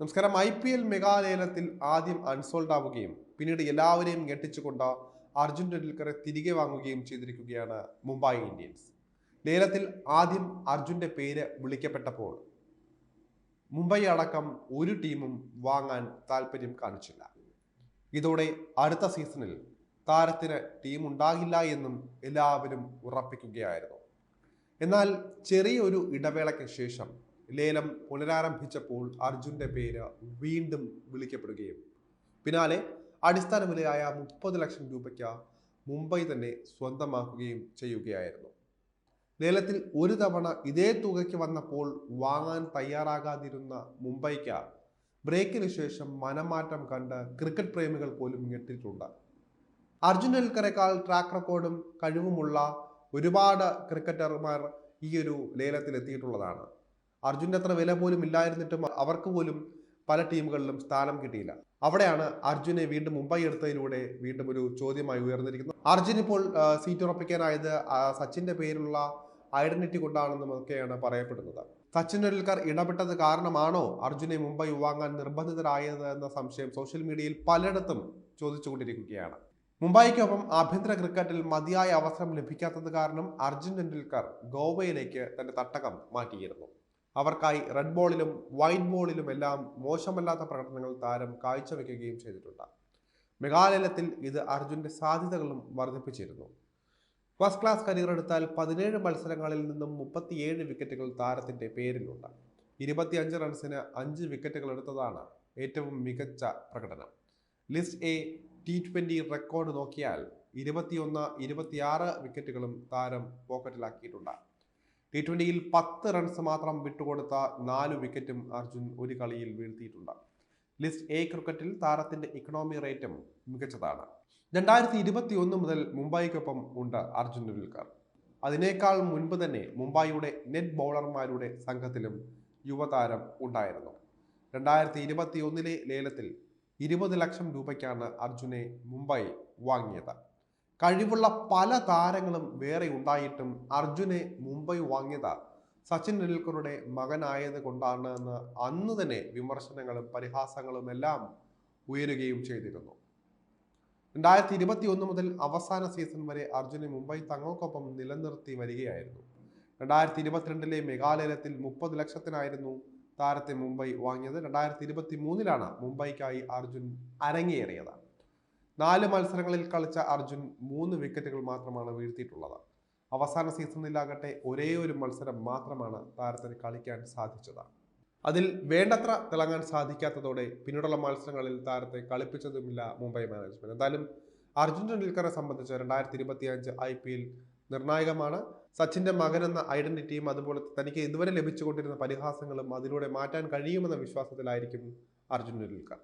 നമസ്കാരം. I P L മെഗാലേലത്തിൽ ആദ്യം unsold ആവുകയും പിന്നീട് എല്ലാവരെയും ഞെട്ടിച്ചുകൊണ്ട് അർജുൻ ടെണ്ടുൽക്കറെ തിരികെ വാങ്ങുകയും ചെയ്തിരിക്കുകയാണ് മുംബൈ ഇന്ത്യൻസ്. ലേലത്തിൽ ആദ്യം അർജുന്റെ പേര് വിളിക്കപ്പെട്ടപ്പോൾ മുംബൈ അടക്കം ഒരു ടീമും വാങ്ങാൻ താല്പര്യം കാണിച്ചില്ല. ഇതോടെ അടുത്ത സീസണിൽ താരത്തിന് ടീം ഉണ്ടാകില്ല എന്നും എല്ലാവരും ഉറപ്പിക്കുകയായിരുന്നു. എന്നാൽ ചെറിയൊരു ഇടവേളയ്ക്ക് ശേഷം ലേലം പുനരാരംഭിച്ചപ്പോൾ അർജുന്റെ പേര് വീണ്ടും വിളിക്കപ്പെടുകയും. പിന്നാലെ അടിസ്ഥാന വിലയായ മുപ്പത് ലക്ഷം രൂപയ്ക്ക് മുംബൈ തന്നെ സ്വന്തമാക്കുകയും ചെയ്യുകയായിരുന്നു. ലേലത്തിൽ ഒരു തവണ ഇതേ തുകയ്ക്ക് വന്നപ്പോൾ വാങ്ങാൻ തയ്യാറാകാതിരുന്ന മുംബൈക്ക് ബ്രേക്കിന് ശേഷം മനമാറ്റം കണ്ട് ക്രിക്കറ്റ് പ്രേമികൾ പോലും ഞെട്ടിട്ടുണ്ട് അർജുൻ ടെൽക്കറേക്കാൾ ട്രാക്ക് റെക്കോർഡും കഴിവുമുള്ള ഒരുപാട് ക്രിക്കറ്റർമാർ ഈ ഒരു ലേലത്തിൽ എത്തിയിട്ടുള്ളതാണ്. അർജുന്റെ അത്ര വില പോലും ഇല്ലായിരുന്നിട്ടും അവർക്ക് പോലും പല ടീമുകളിലും സ്ഥാനം കിട്ടിയില്ല. അവിടെയാണ് അർജുനെ വീണ്ടും മുംബൈ എടുത്തതിലൂടെ വീണ്ടും ഒരു ചോദ്യമായി ഉയർന്നിരിക്കുന്നത്. അർജുൻ ഇപ്പോൾ സീറ്റ് ഉറപ്പിക്കാനായത് സച്ചിന്റെ പേരിലുള്ള ഐഡന്റിറ്റി കൊണ്ടാണെന്നും ഒക്കെയാണ് പറയപ്പെടുന്നത്. സച്ചിൻ ടെണ്ടുൽക്കർ ഇടപെട്ടത് കാരണമാണോ അർജുനെ മുംബൈ വാങ്ങാൻ നിർബന്ധിതരായത് എന്ന സംശയം സോഷ്യൽ മീഡിയയിൽ പലയിടത്തും ചോദിച്ചുകൊണ്ടിരിക്കുകയാണ്. മുംബൈക്കൊപ്പം ആഭ്യന്തര ക്രിക്കറ്റിൽ മതിയായ അവസരം ലഭിക്കാത്തത് കാരണം അർജുൻ ടെണ്ടുൽക്കർ ഗോവയിലേക്ക് തന്റെ തട്ടകം മാറ്റിയിരുന്നു. അവർക്കായി റെഡ് ബോളിലും വൈറ്റ് ബോളിലും എല്ലാം മോശമല്ലാത്ത പ്രകടനങ്ങൾ താരം കാഴ്ചവെക്കുകയും ചെയ്തിട്ടുണ്ട്. മെഘാലയത്തിൽ ഇത് അർജുന്റെ സാധ്യതകളും വർദ്ധിപ്പിച്ചിരുന്നു. ഫസ്റ്റ് ക്ലാസ് കരിയർ എടുത്താൽ പതിനേഴ് മത്സരങ്ങളിൽ നിന്നും മുപ്പത്തിയേഴ് വിക്കറ്റുകൾ താരത്തിന്റെ പേരിലുണ്ട്. ഇരുപത്തിയഞ്ച് റൺസിന് അഞ്ച് വിക്കറ്റുകൾ എടുത്തതാണ് ഏറ്റവും മികച്ച പ്രകടനം. List A T twenty record നോക്കിയാൽ ഇരുപത്തിയൊന്ന് ഇരുപത്തിയാറ് വിക്കറ്റുകളും താരം പോക്കറ്റിലാക്കിയിട്ടുണ്ട് ടി ട്വന്റിയിൽ പത്ത് റൺസ് മാത്രം വിട്ടുകൊടുത്ത നാല് വിക്കറ്റും അർജുൻ ഒരു കളിയിൽ വീഴ്ത്തിയിട്ടുണ്ട്. ലിസ്റ്റ് എ ക്രിക്കറ്റിൽ താരത്തിന്റെ ഇക്കണോമി റേറ്റും മികച്ചതാണ് രണ്ടായിരത്തി ഇരുപത്തി ഒന്ന് മുതൽ മുംബൈക്കൊപ്പം ഉണ്ട് അർജുൻ ടെണ്ടുൽക്കർ അതിനേക്കാൾ മുൻപ് തന്നെ മുംബൈയുടെ നെറ്റ് ബൗളർമാരുടെ സംഘത്തിലും യുവതാരം ഉണ്ടായിരുന്നു. രണ്ടായിരത്തി ഇരുപത്തി ഒന്നിലെ ലേലത്തിൽ ഇരുപത് ലക്ഷം രൂപയ്ക്കാണ് അർജുനെ മുംബൈ വാങ്ങിയത്. കഴിവുള്ള പല താരങ്ങളും വേറെ ഉണ്ടായിട്ടും അർജുനെ മുംബൈ വാങ്ങിയത്. സച്ചിൻ ടെണ്ടുൽക്കറുടെ മകനായത് കൊണ്ടാണ് എന്ന് അന്ന് തന്നെ വിമർശനങ്ങളും പരിഹാസങ്ങളും എല്ലാം ഉയരുകയും ചെയ്തിരുന്നു. രണ്ടായിരത്തി ഇരുപത്തി ഒന്ന് മുതൽ അവസാന സീസൺ വരെ അർജുനെ മുംബൈ തങ്ങൾക്കൊപ്പം നിലനിർത്തി വരികയായിരുന്നു. രണ്ടായിരത്തി ഇരുപത്തിരണ്ടിലെ മേഘാലയത്തിൽ മുപ്പത് ലക്ഷത്തിനായിരുന്നു താരത്തെ മുംബൈ വാങ്ങിയത്. രണ്ടായിരത്തി ഇരുപത്തി മൂന്നിലാണ് മുംബൈക്കായി അർജുൻ അരങ്ങേറിയത്. നാല് മത്സരങ്ങളിൽ കളിച്ച അർജുൻ മൂന്ന് വിക്കറ്റുകൾ മാത്രമാണ് വീഴ്ത്തിയിട്ടുള്ളത്. അവസാന സീസണിലാകട്ടെ ഒരേ ഒരു മത്സരം മാത്രമാണ് താരത്തിന് കളിക്കാൻ സാധിച്ചത്. അതിൽ വേണ്ടത്ര തിളങ്ങാൻ സാധിക്കാത്തതോടെ പിന്നീടുള്ള മത്സരങ്ങളിൽ താരത്തെ കളിപ്പിച്ചതുമില്ല മുംബൈ മാനേജ്മെന്റ് എന്തായാലും അർജുൻ ടെണ്ടുൽക്കറെ സംബന്ധിച്ച് രണ്ടായിരത്തി ഇരുപത്തി അഞ്ച് ഐ പി എൽ നിർണായകമാണ്. സച്ചിന്റെ മകൻ എന്ന ഐഡന്റിറ്റിയും അതുപോലെ തനിക്ക് ഇതുവരെ ലഭിച്ചുകൊണ്ടിരുന്ന പരിഹാസങ്ങളും അതിലൂടെ മാറ്റാൻ കഴിയുമെന്ന വിശ്വാസത്തിലായിരിക്കും അർജുൻ ടെണ്ടുൽക്കർ